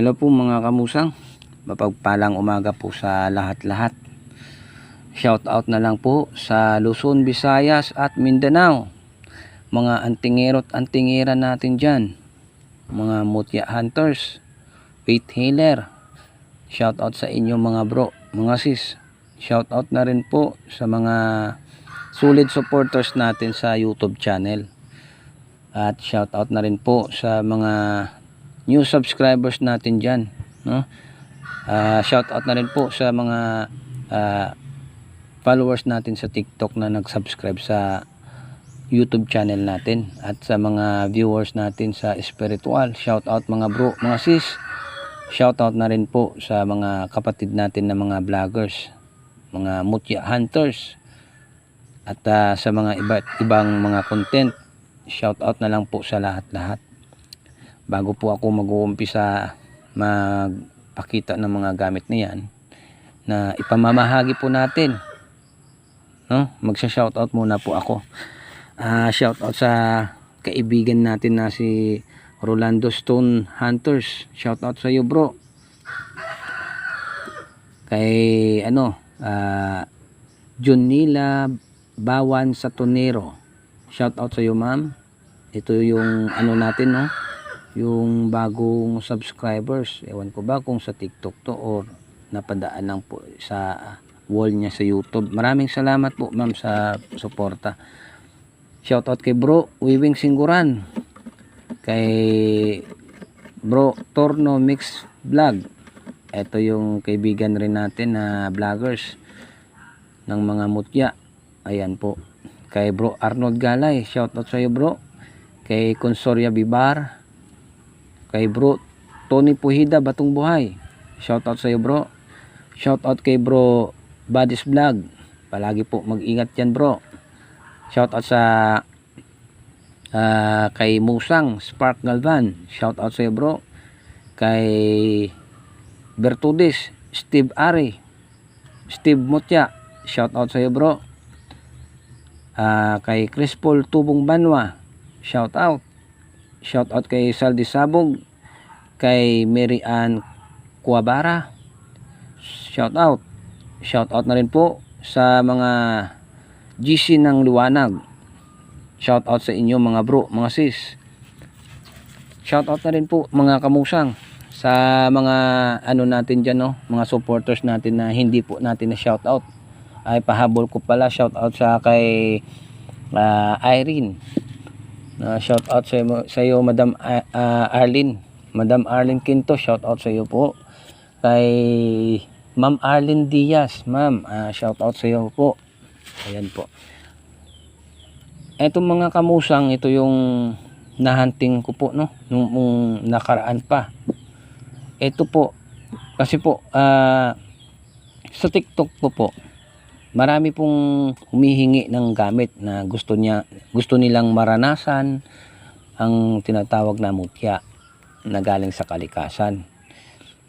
Hello po mga kamusang. Mapagpalang umaga po sa lahat-lahat. Shout out na lang po sa Luzon, Visayas at Mindanao. Mga antingero at antingera natin dyan. Mga mutya hunters, faith healer. Shout out sa inyo mga bro, mga sis. Shout out na rin po sa mga solid supporters natin sa YouTube channel. At shout out na rin po sa mga new subscribers natin dyan. No? Ah, shout out na rin po sa mga ah, followers natin sa TikTok na nag-subscribe sa YouTube channel natin at sa mga viewers natin sa spiritual. Shout out mga bro, mga sis. Shout out na rin po sa mga kapatid natin na mga vloggers, mga mutya hunters at ah, sa mga iba't ibang mga content. Shout out na lang po sa lahat-lahat bago po ako mag-uumpisa magpakita ng mga gamit na yan na ipamamahagi po natin. No? Magsha-shoutout muna po ako. Ah shoutout sa kaibigan natin na si Rolando Stone Hunters. Shoutout sa iyo bro. Kay ano ah Junila Bawan Satonero. Shoutout sa iyo ma'am. Ito yung ano natin no yung bagong subscribers. Ewan ko ba kung sa TikTok to or napadaan lang po sa wall niya sa YouTube. Maraming salamat po ma'am sa suporta. Shoutout kay bro Wiwing Singguran kay bro Torno Mix Vlog. Ito yung kaibigan rin natin na vloggers ng mga mutya. Ayan po. Kay bro Arnold Galay. Shoutout sa iyo bro. Kay Consoria Bibar kay bro Tony Puhida Batong Buhay. Shoutout sa iyo bro. Shoutout kay bro Badis Vlog. Palagi po mag-ingat yan bro. Shoutout sa ah, kay Musang Spark Galvan. Shoutout sa iyo bro. Kay Bertudis Steve Ari. Steve Mutya. Shoutout sa iyo bro. Ah, kay Chris Paul Tubong Banwa. Shout out shout out kay Saldi Sabog kay Mary Ann Kuwabara shout out shout out na rin po sa mga GC ng Liwanag. Shout out sa inyo mga bro mga sis. Shout out na rin po mga kamusang sa mga ano natin dyan no? Mga supporters natin na hindi po natin na shout out ay pahabol ko pala shout out sa kay ah, Irene na shout out sa iyo, sa iyo Madam ah, Arlene. Madam Arlene Quinto, shout out sa iyo po. Kay Ma'am Arlene Diaz, ma'am, ah, shout out sa iyo po. Ayan po. Etong mga kamusang, ito yung nahunting ko po no nung, nung nakaraan pa. Ito po kasi po ah, sa TikTok ko po marami pong humihingi ng gamit na gusto niya gusto nilang maranasan ang tinatawag na mutya na galing sa kalikasan.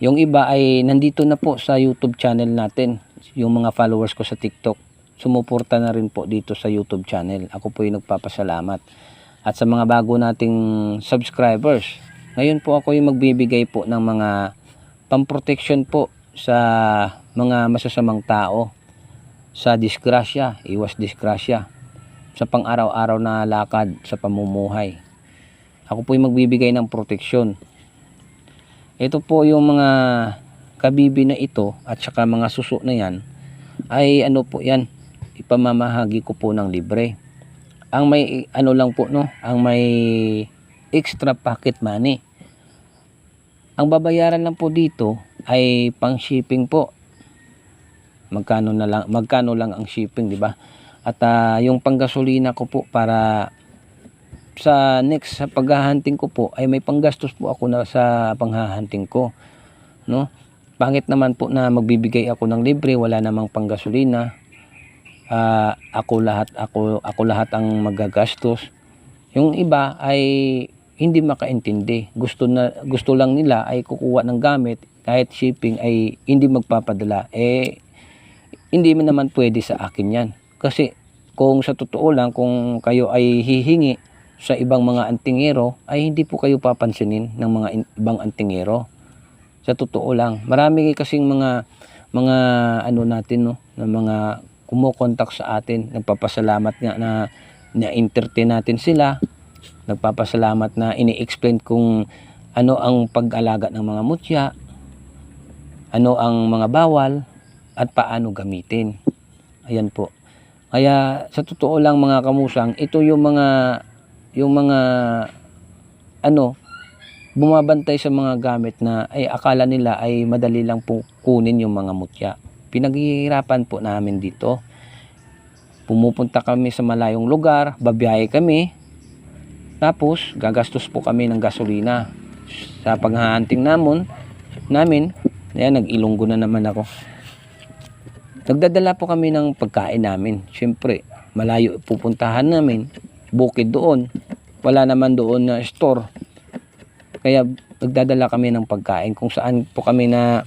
Yung iba ay nandito na po sa YouTube channel natin, yung mga followers ko sa TikTok. Sumuporta na rin po dito sa YouTube channel. Ako po yung nagpapasalamat. At sa mga bago nating subscribers, ngayon po ako yung magbibigay po ng mga pamprotection po sa mga masasamang tao sa disgrasya, iwas disgrasya sa pang-araw-araw na lakad sa pamumuhay. Ako po yung magbibigay ng proteksyon. Ito po yung mga kabibi na ito at saka mga suso na yan ay ano po yan, ipamamahagi ko po ng libre. Ang may ano lang po no, ang may extra pocket money. Ang babayaran lang po dito ay pang shipping po magkano na lang magkano lang ang shipping di ba? At ah, yung panggasolina ko po para sa next sa paghahunting ko po ay may panggastos po ako na sa panghahunting ko no? Pangit naman po na magbibigay ako ng libre wala namang panggasolina. Ah, ako lahat ako ako lahat ang magagastos. Yung iba ay hindi makaintindi. Gusto na gusto lang nila ay kukuha ng gamit kahit shipping ay hindi magpapadala. Eh hindi mo naman pwede sa akin yan. Kasi kung sa totoo lang, kung kayo ay hihingi sa ibang mga antingero, ay hindi po kayo papansinin ng mga ibang antingero. Sa totoo lang. Marami kasing mga mga ano natin no, na mga kumokontak sa atin. Nagpapasalamat nga na na-entertain natin sila. Nagpapasalamat na ini-explain kung ano ang pag-alaga ng mga mutya, ano ang mga bawal, at paano gamitin. Ayan po. Kaya sa totoo lang mga kamusang, ito yung mga yung mga ano bumabantay sa mga gamit na ay akala nila ay madali lang po kunin yung mga mutya. Pinaghihirapan po namin dito. Pumupunta kami sa malayong lugar, babiyahe kami. Tapos gagastos po kami ng gasolina sa paghahunting namon namin. Ayan, nag-ilonggo na naman ako. Nagdadala po kami ng pagkain namin. Siyempre, malayo pupuntahan namin. Bukid doon. Wala naman doon na store. Kaya nagdadala kami ng pagkain. Kung saan po kami na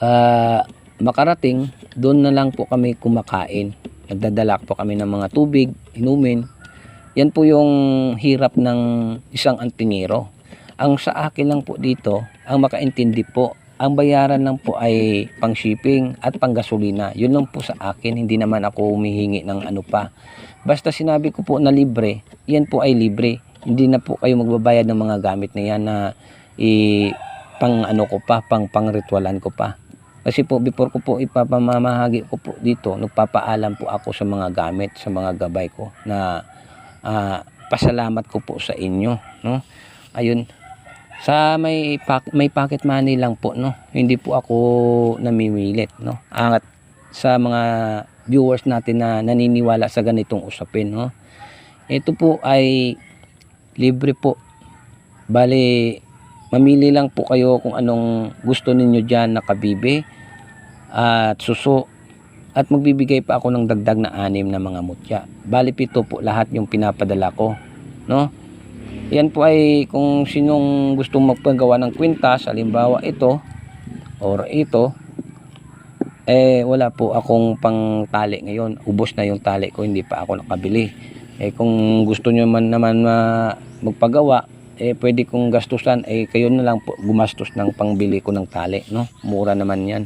ah, makarating, doon na lang po kami kumakain. Nagdadala po kami ng mga tubig, inumin. Yan po yung hirap ng isang antingero. Ang sa akin lang po dito, ang makaintindi po, ang bayaran lang po ay pang shipping at pang gasolina. Yun lang po sa akin, hindi naman ako humihingi ng ano pa. Basta sinabi ko po na libre, yan po ay libre. Hindi na po kayo magbabayad ng mga gamit na yan na i, pang ano ko pa, pang pang ritualan ko pa. Kasi po before ko po ipapamamahagi ko po dito, nagpapaalam po ako sa mga gamit, sa mga gabay ko na ah, pasalamat ko po sa inyo, no? Ayun, sa may pak may pocket money lang po no? Hindi po ako namimilit no? Angat sa mga viewers natin na naniniwala sa ganitong usapin no? Ito po ay libre po. Bali mamili lang po kayo kung anong gusto ninyo diyan na kabibe at suso. At magbibigay pa ako ng dagdag na anim na mga mutya. Bali pito po lahat yung pinapadala ko no yan po ay kung sinong gustong magpagawa ng kwintas, halimbawa ito or ito, eh wala po akong pang tali ngayon. Ubos na yung tali ko, hindi pa ako nakabili. Eh kung gusto nyo man naman ma magpagawa, eh pwede kong gastusan, eh kayo na lang po gumastos ng pangbili ko ng tali, no? Mura naman yan.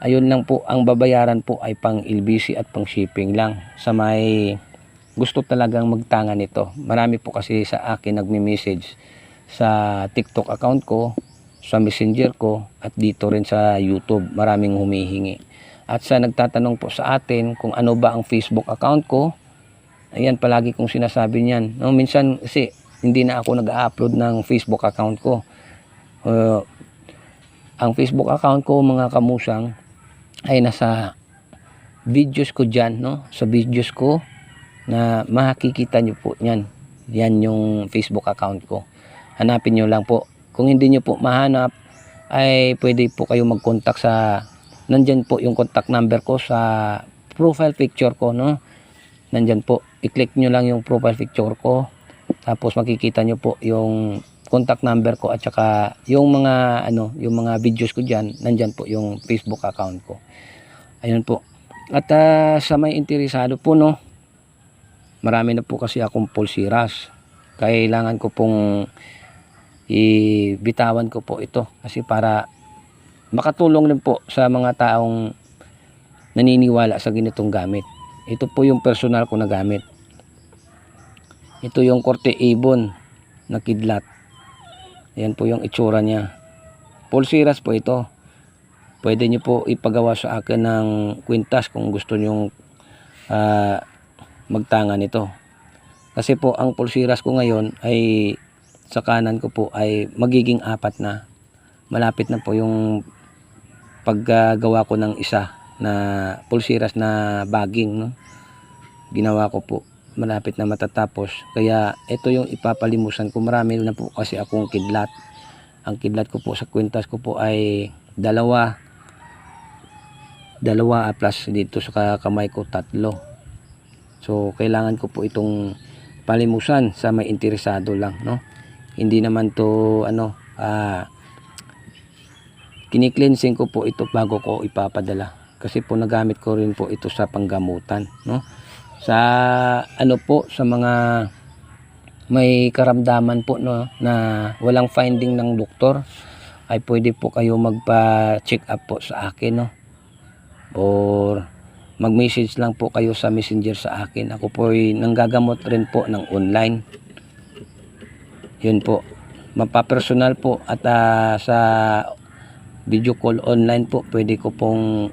Ayun lang po, ang babayaran po ay pang LBC at pang shipping lang sa may gusto talagang magtanga nito. Marami po kasi sa akin nagme-message sa TikTok account ko, sa Messenger ko, at dito rin sa YouTube. Maraming humihingi. At sa nagtatanong po sa atin kung ano ba ang Facebook account ko, ayan palagi kong sinasabi niyan. No, minsan kasi hindi na ako nag-upload ng Facebook account ko. Uh, ang Facebook account ko mga kamusang ay nasa videos ko dyan, no? Sa videos ko, na makikita nyo po yan. Yan yung Facebook account ko. Hanapin nyo lang po. Kung hindi nyo po mahanap, ay pwede po kayo mag-contact sa, nandyan po yung contact number ko sa profile picture ko, no? Nandyan po. I-click nyo lang yung profile picture ko. Tapos makikita nyo po yung contact number ko at saka yung mga ano, yung mga videos ko diyan, nandyan po yung Facebook account ko. Ayun po. At ah, sa may interesado po no, marami na po kasi akong pulsiras. Kailangan ko pong ibitawan ko po ito kasi para makatulong din po sa mga taong naniniwala sa ganitong gamit. Ito po yung personal ko na gamit. Ito yung korte ibon na kidlat. Yan po yung itsura niya. Pulsiras po ito. Pwede nyo po ipagawa sa akin ng kwintas kung gusto nyong ah, magtanga nito. Kasi po ang pulsiras ko ngayon ay sa kanan ko po ay magiging apat na. Malapit na po yung paggagawa ko ng isa na pulsiras na bagging no. Ginawa ko po malapit na matatapos. Kaya ito yung ipapalimusan ko. Marami na po kasi akong kidlat. Ang kidlat ko po sa kwintas ko po ay dalawa. Dalawa plus dito sa kamay ko tatlo. So, kailangan ko po itong palimusan sa may interesado lang, no? Hindi naman to ano, ah kini-cleansing ko po ito bago ko ipapadala. Kasi po nagamit ko rin po ito sa panggamutan, no? Sa ano po sa mga may karamdaman po no na walang finding ng doktor ay pwede po kayo magpa-check up po sa akin no or mag-message lang po kayo sa messenger sa akin. Ako po ay nanggagamot rin po ng online. Yun po. Mapapersonal po at ah, sa video call online po pwede ko pong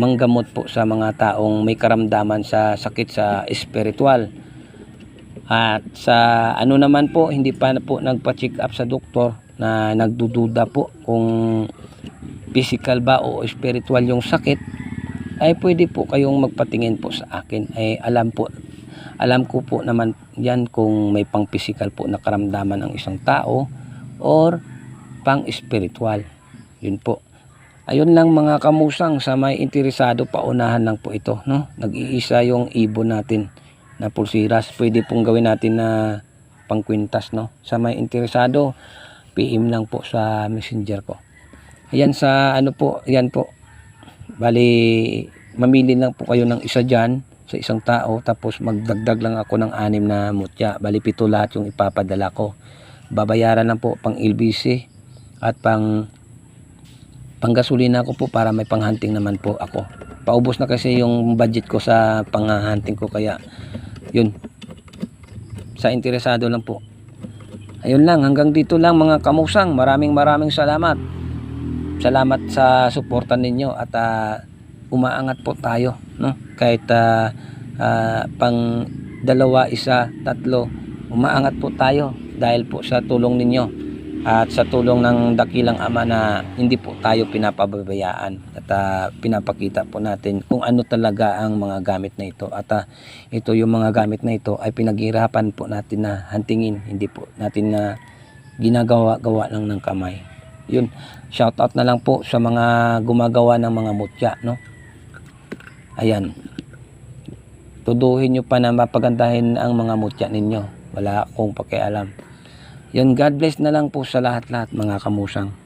manggamot po sa mga taong may karamdaman sa sakit sa espiritual. At sa ano naman po hindi pa po nagpa-check up sa doktor na nagdududa po kung physical ba o spiritual yung sakit ay pwede po kayong magpatingin po sa akin. Ay alam po alam ko po naman yan kung may pang physical po na karamdaman ng isang tao or pang spiritual yun po. Ayun lang mga kamusang sa may interesado paunahan lang po ito no? Nag-iisa yung ibon natin na pulsiras. Pwede pong gawin natin na pangkwintas no? Sa may interesado PM lang po sa messenger ko. Ayan sa ano po yan po bali mamili lang po kayo ng isa dyan sa isang tao tapos magdagdag lang ako ng anim na mutya. Bali pito lahat yung ipapadala ko. Babayaran lang po pang LBC at pang panggasolina ko po para may panghunting naman po ako. Paubos na kasi yung budget ko sa panghunting ko kaya yun. Sa interesado lang po. Ayun lang hanggang dito lang mga kamusang. Maraming maraming salamat salamat sa suporta ninyo at ah, umaangat po tayo no? Kahit ah, ah, pang dalawa isa tatlo umaangat po tayo dahil po sa tulong ninyo at sa tulong ng dakilang ama na hindi po tayo pinapababayaan at ah, pinapakita po natin kung ano talaga ang mga gamit na ito. At ah, ito yung mga gamit na ito ay pinaghirapan po natin na hantingin. Hindi po natin na ginagawa-gawa lang ng kamay yun. Shout out na lang po sa mga gumagawa ng mga mutya no? Ayan. Tuduhin nyo pa na mapagandahin ang mga mutya ninyo. Wala akong pakialam. Yun God bless na lang po sa lahat-lahat mga kamusang